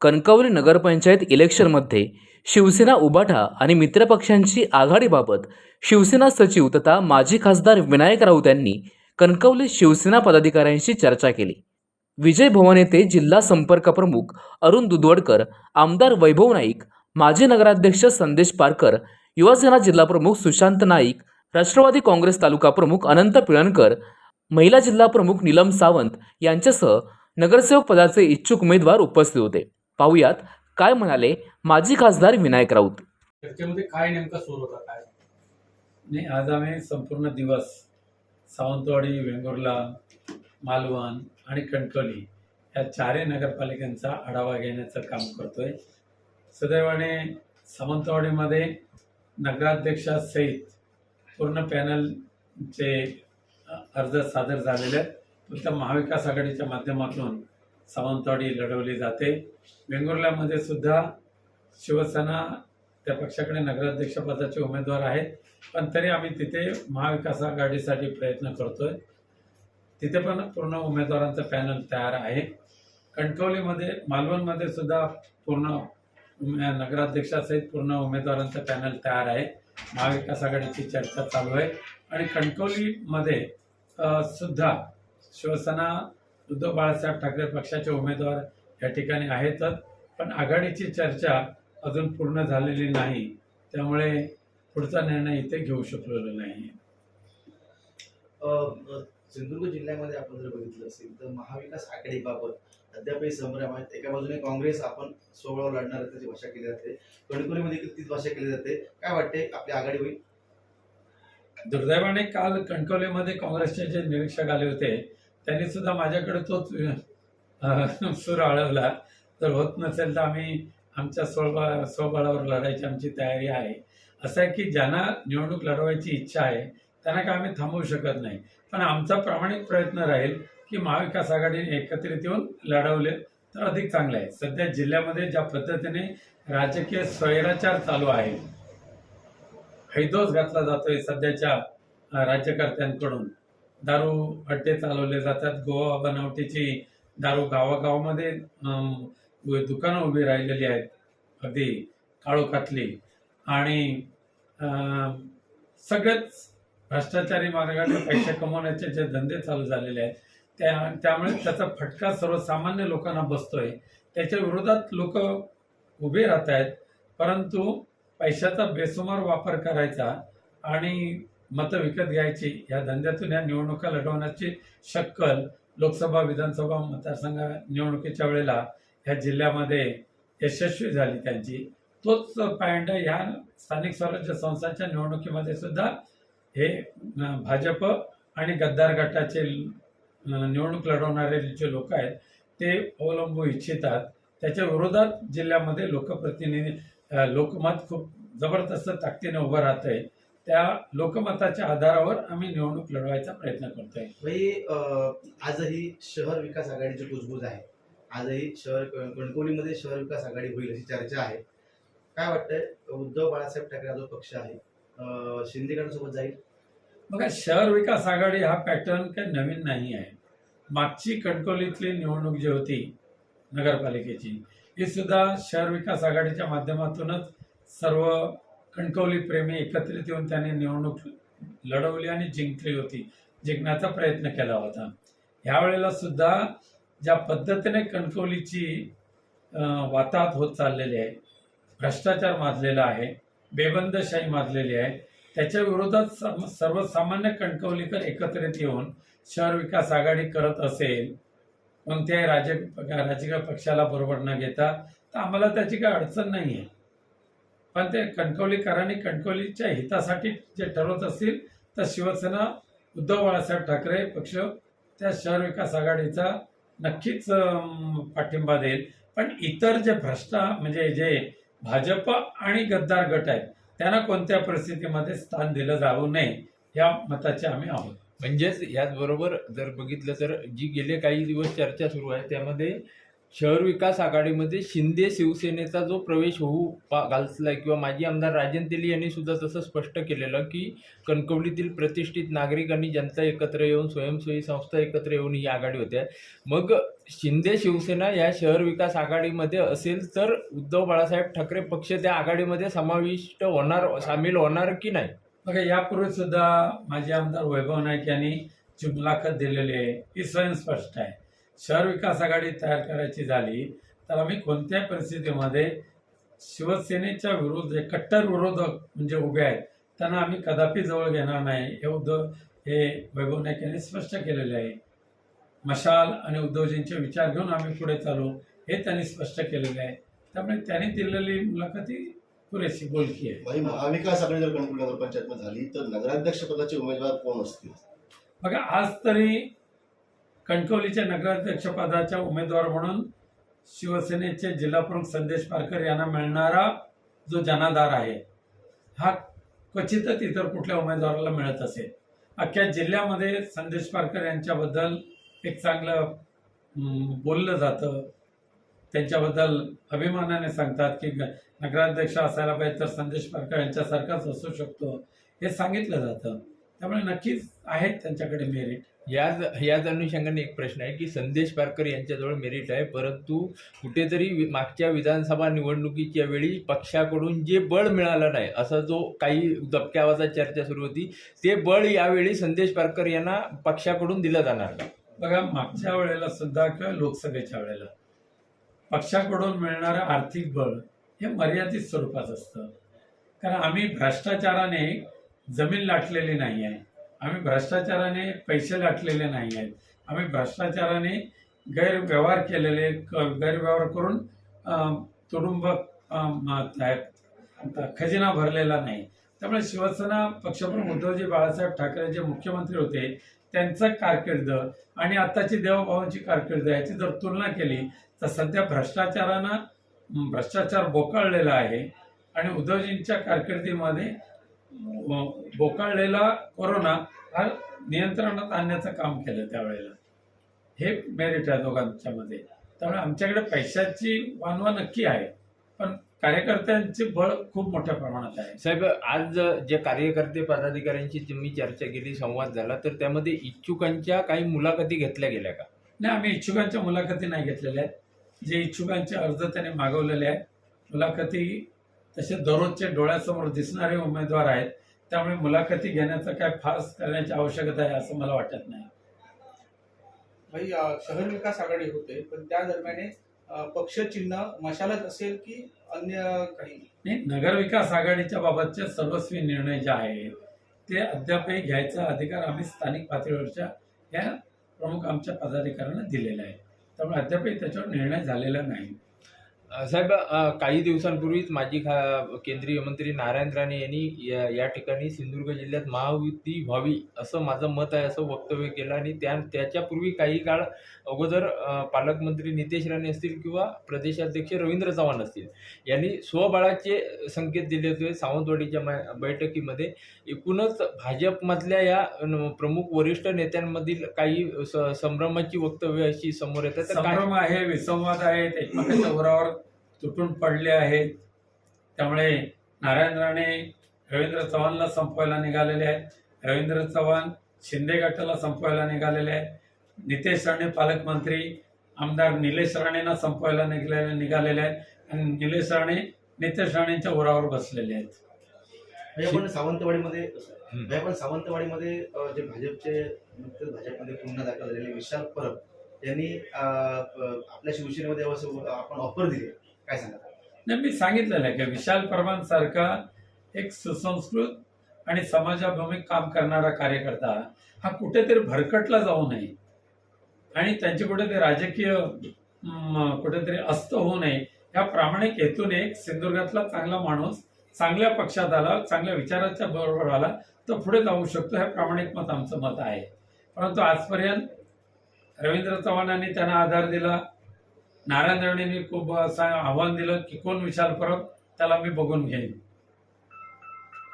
कणकवली नगरपंचायत इलेक्शनमध्ये शिवसेना उबाठा आणि मित्रपक्षांची आघाडीबाबत शिवसेना सचिव तथा माजी खासदार विनायक राऊत यांनी कणकवली शिवसेना पदाधिकाऱ्यांशी चर्चा केली. विजय भवन येथे जिल्हा संपर्क प्रमुख अरुण दुधवडकर आमदार वैभव नाईक माजी नगराध्यक्ष संदेश पारकर युवासेना जिल्हा प्रमुख सुशांत नाईक राष्ट्रवादी काँग्रेस तालुका प्रमुख अनंत पिळणकर महिला जिल्हा प्रमुख नीलम सावंत यांच्यासह नगरसेवक पदाचे इच्छुक उमेदवार उपस्थित होते. पाहुयात काय म्हणाले माजी खासदार विनायक राऊत. चर्चेमध्ये काय नेमका सूर होता काय? नाही आज आम्ही संपूर्ण दिवस सावंतवाडी वेंगुर्ला मालवण आणि कणकवली या चारही नगरपालिकांचा आढावा घेण्याचं काम करतोय. सुदैवाने सावंतवाडीमध्ये नगराध्यक्षासहित पूर्ण पॅनलचे अर्ज सादर झालेले आहेत. फक्त महाविकास आघाडीच्या माध्यमातून सावंतवाडी लढवली जाते. वेंगुर्ल्यामध्ये सुद्धा शिवसेना त्या पक्षाकडे नगराध्यक्षपदाचे उमेदवार आहेत. पण तरी आम्ही तिथे महाविकास आघाडीसाठी प्रयत्न करतोय. तिथे पण पूर्ण उमेदवारांचं पॅनल तयार आहे. कणकवलीमध्ये मालवणमध्ये सुद्धा पूर्ण नगराध्यक्षासहित पूर्ण उमेदवारांचं पॅनल तयार आहे. महाविकास आघाडीची चर्चा चालू आहे. आणि कणकवलीमध्ये सुद्धा शिवसेना उद्धव बाळासाहेब ठाकरे पक्षाचे उमेदवार या ठिकाणी आहेतच पण आघाडीची चर्चा अजून पूर्ण झालेली नाही. त्यामुळे पुढचा निर्णय इथे घेऊ शकलेलो नाही. सिंधुदुर्ग जिल्ह्यामध्ये आपण जर बघितलं असेल तर महाविकास आघाडीबाबत अद्यापही संभ्रम आहेत एका बाजूने काँग्रेस आपण सोबळावर लढणार त्याची भाषा केली जाते. कणकवलीमध्ये देखील तीच भाषा केली जाते? काय वाटते आपली आघाडी होईल? दुर्दैवाने काल कणकवलीमध्ये काँग्रेसचे जे निरीक्षक आले होते त्यांनी सुद्धा माझ्याकडे तोच सूर आळवला. जर होत नसेल तर आम्ही आमच्या स्वबळ स्वबळावर लढायची आमची तयारी आहे. असं आहे की ज्यांना निवडणूक लढवायची इच्छा आहे त्यांना काय आम्ही थांबवू शकत नाही. पण आमचा प्रामाणिक प्रयत्न राहील की महाविकास आघाडीने एकत्रित येऊन लढवले तर अधिक चांगलं आहे. सध्या जिल्ह्यामध्ये ज्या पद्धतीने राजकीय स्वैराचार चालू आहे हैदोस घातला जातोय सध्याच्या राज्यकर्त्यांकडून. दारू अड्डे चालवले जातात. गोवा बनावटीची दारू गावागावामध्ये दुकानं उभी राहिलेली आहेत. अगदी काळोखातली. आणि सगळेच भ्रष्टाचारी मार्गाने पैसे कमवण्याचे जे धंदे चालू झालेले आहेत त्या त्यामुळे त्याचा फटका सर्वसामान्य लोकांना बसतोय. त्याच्या विरोधात लोक उभे राहत आहेत परंतु पैशाचा बेसुमार वापर करायचा आणि मतं विकत घ्यायची. या धंद्यातून या निवडणुका लढवण्याची शक्कल लोकसभा विधानसभा मतदारसंघ निवडणुकीच्या वेळेला ह्या जिल्ह्यामध्ये यशस्वी झाली त्यांची. तोच पॅन्ड ह्या स्थानिक स्वराज्य संस्थांच्या निवडणुकीमध्ये सुद्धा हे भाजप आणि गद्दार गटाचे निवडणूक लढवणारे जे लोक आहेत ते अवलंबू इच्छितात. त्याच्या विरोधात जिल्ह्यामध्ये लोकप्रतिनिधी लोकमत खूप जबरदस्त ताकदीने उभं राहत आहे त्या लोकमताच्या आधारावर आम्ही निवडणूक लढवायचा प्रयत्न करतोय. भाई आजही शहर विकास आघाडीची कुजबूज आहे. आजही शहर कणकवलीमध्ये शहर विकास आघाडी होईल अशी चर्चा आहे. काय वाटतंय? उद्धव बाळासाहेब ठाकरे जो पक्ष आहे अ, शिंदे गटासोबत जाईल? बघा शहर विकास आघाडी हा पॅटर्न काही नवीन नाही आहे. मागची कणकवलीतली निवडणूक जी होती नगरपालिकेची ही सुद्धा शहर विकास आघाडीच्या माध्यमातूनच सर्व कणकवली प्रेमी एकत्रित येऊन त्यांनी निवडणूक लढवली आणि जिंकली होती जिंकण्याचा प्रयत्न केला होता. ह्यावेळेला सुद्धा ज्या पद्धतीने कणकवलीची वाताहत होत चाललेली आहे भ्रष्टाचार माजलेला आहे बेबंदशाही माजलेली आहे त्याच्या विरोधात सर्वसामान्य कणकवलीकर एकत्रित येऊन शहर विकास आघाडी करत असेल कोणत्याही राज राजकीय पक्षाला बरोबर न घेता तर आम्हाला त्याची काही अडचण नाही आहे पण ते कणकवलीकरांनी कणकवलीच्या हितासाठी जे ठरवत असतील तर शिवसेना उद्धव बाळासाहेब ठाकरे पक्ष त्या शहर विकास आघाडीचा नक्कीच पाठिंबा देईल. पण इतर जे भ्रष्टा म्हणजे जे भाजप आणि गद्दार गट आहेत त्यांना कोणत्या परिस्थितीमध्ये स्थान दिलं जाऊ नये या मताचे आम्ही आहोत. म्हणजेच याचबरोबर जर बघितलं तर जी गेले काही दिवस चर्चा सुरू आहे त्यामध्ये शहर विकास आघाडीमध्ये शिंदे शिवसेनेचा जो प्रवेश होऊ पा घालतलाय किंवा माजी आमदार राजन तेली यांनी सुद्धा तसं स्पष्ट केलेलं की कणकवलीतील प्रतिष्ठित नागरिक आणि जनता एकत्र येऊन स्वयंसेवी संस्था एकत्र येऊन ही आघाडी होते मग शिंदे शिवसेना या शहर विकास आघाडीमध्ये असेल तर उद्धव बाळासाहेब ठाकरे पक्ष त्या आघाडीमध्ये समाविष्ट होणार सामील होणार की नाही? बघा यापूर्वी सुद्धा माजी आमदार वैभव नाईक यांनी जी मुलाखत दिलेली आहे ही स्वयंस्पष्ट आहे. शहर विकास आघाडी तयार करायची झाली तर आम्ही कोणत्याही परिस्थितीमध्ये शिवसेनेच्या विरोध जे कट्टर विरोधक म्हणजे उभे आहेत त्यांना आम्ही कदापि जवळ घेणार नाही हे उद्धव हे वैभव नाईक यांनी स्पष्ट केलेले आहे. मशाल आणि उद्धवजींचे विचार घेऊन आम्ही पुढे चालू हे त्यांनी स्पष्ट केलेले आहे. त्यामुळे त्यांनी दिलेली मुलाखत पुरेशी बोलकी आहे. महाविकास आघाडी जर नगरपंचायतमध्ये झाली तर नगराध्यक्ष पदाचे उमेदवार कोण असतील? बघा आज तरी कणकवलीच्या नगराध्यक्षपदाच्या उमेदवार म्हणून शिवसेनेचे जिल्हाप्रमुख संदेश पारकर यांना मिळणारा जो जनाधार आहे हा क्वचितच इतर कुठल्या उमेदवाराला मिळत असेल. अख्ख्या जिल्ह्यामध्ये संदेश पारकर यांच्याबद्दल एक चांगलं बोललं जातं. त्यांच्याबद्दल अभिमानाने सांगतात की ग- नगराध्यक्ष असायला पाहिजे तर संदेश पारकर यांच्यासारखाच असू शकतो हे सांगितलं जातं. त्यामुळे नक्कीच आहेत त्यांच्याकडे मेरिट. याच याच अनुषंगाने एक प्रश्न आहे की संदेश पारकर यांच्याजवळ मेरिट आहे परंतु कुठेतरी मागच्या विधानसभा निवडणुकीच्या वेळी पक्षाकडून जे बळ मिळालं नाही असा जो काही दबक्या आवाजात चर्चा सुरू होती ते बळ यावेळी संदेश पारकर यांना पक्षाकडून दिलं जाणार नाही बघा मागच्या वेळेला सुद्धा किंवा लोकसभेच्या वेळेला पक्षाकडून मिळणारं आर्थिक बळ हे मर्यादित स्वरूपात असतं. कारण आम्ही भ्रष्टाचाराने जमीन लाटलेली नाही आहे. आम्ही भ्रष्टाचाराने पैसे लाटलेले नाही आहेत. आम्ही भ्रष्टाचाराने गैरव्यवहार केलेले क- गैरव्यवहार करून तुडुंब खजिना भरलेला नाही. त्यामुळे शिवसेना पक्षप्रमुख उद्धवजी बाळासाहेब ठाकरे जे मुख्यमंत्री होते त्यांचं कारकीर्द आणि आताची देवभावांची कारकीर्द याची जर तुलना केली तर सध्या भ्रष्टाचारानं भ्रष्टाचार बोकाळलेला आहे. आणि उद्धवजींच्या कारकिर्दीमध्ये बोकाळलेला कोरोना हा नियंत्रणात आणण्याचं काम केलं त्यावेळेला. हे मेरिट आहे दोघांच्या मध्ये. त्यामुळे आमच्याकडे पैशाची वानवा नक्की आहे पण कार्यकर्त्यांचे बळ खूप मोठ्या प्रमाणात आहे. साहेब आज जे कार्यकर्ते पदाधिकाऱ्यांची तुम्ही चर्चा केली संवाद झाला तर त्यामध्ये इच्छुकांच्या काही मुलाखती घेतल्या गेल्या का? नाही आम्ही इच्छुकांच्या मुलाखती नाही घेतलेल्या आहेत. जे इच्छुकांचे अर्ज त्यांनी मागवलेले आहेत मुलाखती तसे दररोजचे डोळ्यासमोर दिसणारे उमेदवार आहेत. त्यामुळे मुलाखती घेण्याचं काय फास करण्याची आवश्यकता आहे असं मला वाटत नाही. भाई शहर विकास आघाडी होते पण त्या दरम्यान पक्ष चिन्ह मशालच असेल की अन्य काही? नाही नगरविकास आघाडीच्या बाबतचे सर्वस्वी निर्णय जे आहेत ते अद्यापही घ्यायचा अधिकार आम्ही स्थानिक पातळीवरच्या या प्रमुख आमच्या पदाधिकाऱ्यांना दिलेला आहे. त्यामुळे अद्यापही त्याच्यावर निर्णय झालेला नाही. साहेब काही दिवसांपूर्वीच माजी खा केंद्रीय मंत्री नारायण राणे यांनी या या ठिकाणी सिंधुदुर्ग जिल्ह्यात महायुती व्हावी असं माझं मत आहे असं वक्तव्य केलं आणि त्या त्याच्यापूर्वी काही काळ अगोदर पालकमंत्री नितेश राणे असतील किंवा प्रदेशाध्यक्ष रवींद्र चव्हाण असतील यांनी स्वबळाचे संकेत दिले होते सावंतवाडीच्या बैठकीमध्ये. एकूणच भाजपमधल्या या प्रमुख वरिष्ठ नेत्यांमधील काही संभ्रमाची वक्तव्य अशी समोर येतात. संभ्रम आहे विसंवाद आहेत एकमेकांच्या तुटून पडले आहेत. त्यामुळे नारायण राणे रवींद्र चव्हाणला संपवायला निघालेले आहेत. रवींद्र चव्हाण शिंदे गटाला संपवायला निघालेले आहेत. नितेश राणे पालकमंत्री आमदार निलेश राणेंना संपवायला निघालेले निघालेले आहेत. आणि निलेश राणे नितेश राणेंच्या उरावर बसलेले आहेत. भाई आपण सावंतवाडीमध्ये. भाई आपण सावंतवाडीमध्ये जे भाजपचे नुकतेच भाजपमध्ये पुन्हा दाखल झालेले विशाल परब यांनी आपल्या शिवसेनेमध्ये आपण ऑफर दिली. काय सांगा नाही मी सांगितलेलं आहे की विशाल परमांसारखा एक सुसंस्कृत आणि समाजाभिमुख काम करणारा कार्यकर्ता हा कुठेतरी भरकटला जाऊ नये आणि त्यांचे कुठेतरी राजकीय कुठेतरी अस्त होऊ नये या प्रामाणिक हेतूने एक सिंधुदुर्गातला चांगला माणूस चांगल्या पक्षात आला चांगल्या विचाराच्या बरोबर आला तर पुढे जाऊ शकतो हे प्रामाणिक मत आमचं मत आहे. परंतु आजपर्यंत रवींद्र चव्हाणांनी त्यांना आधार दिला नारायण राणेंनी खूप असं आव्हान दिलं की कोण विशाल परब त्याला मी बघून घेईन.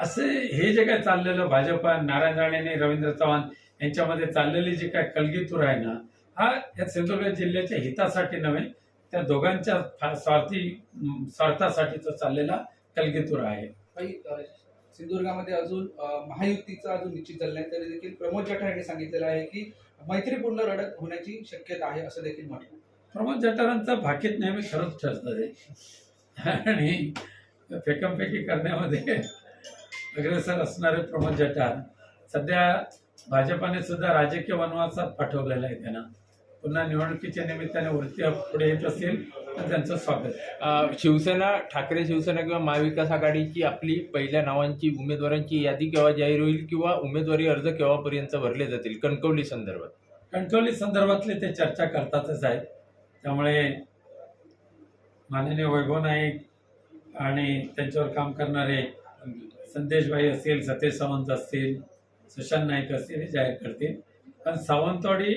असे हे जे काय चाललेलं भाजप नारायण राणेने रवींद्र चव्हाण यांच्यामध्ये चाललेली जी काय कलगीतूर आहे ना हा या सिंधुदुर्ग जिल्ह्याच्या हितासाठी नव्हे त्या दोघांच्या स्वार्थी स्वार्थासाठी स्वार्थासाठीचा चाललेला कलगीतूर आहे. सिंधुदुर्गामध्ये अजून महायुतीचा अजून निश्चित झालं नाही तरी देखील प्रमोद जठार यांनी सांगितलेलं आहे की मैत्रीपूर्ण लढत होण्याची शक्यता आहे असं देखील म्हटलं. प्रमोद जठारांचं भाकीत नेहमी खरंच ठरतं आणि फेकमफेकी करण्यामध्ये अग्रेसर असणारे प्रमोद जठार सध्या भाजपाने सुद्धा राजकीय वनवासात पाठवलेला आहे त्यांना. पुन्हा निवडणुकीच्या निमित्ताने वरती पुढे येत असतील तर त्यांचं स्वागत. शिवसेना ठाकरे शिवसेना किंवा महाविकास आघाडीची आपली पहिल्या नावांची उमेदवारांची यादी केव्हा जाहीर होईल किंवा उमेदवारी अर्ज केव्हापर्यंत भरले जातील? कणकवली संदर्भात. कणकवली संदर्भातले ते चर्चा करतातच आहेत. त्यामुळे माननीय वैभव नाईक आणि त्यांच्यावर काम करणारे संदेशभाई असतील सतेज सावंत असतील सुशांत नाईक असतील हे जाहीर करतील. पण सावंतवाडी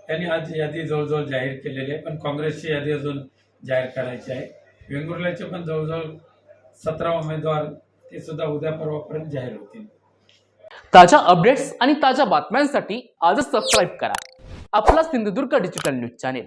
त्यांनी आज यादी जवळजवळ जाहीर केलेली आहे पण काँग्रेसची यादी अजून जाहीर करायची आहे. वेंगुर्ल्याचे पण जवळजवळ सतरा उमेदवार ते सुद्धा उद्या परवापर्यंत जाहीर होतील. ताज्या अपडेट्स आणि ताज्या बातम्यांसाठी आजच सबस्क्राईब करा. आपला Sindhudurg digital news channel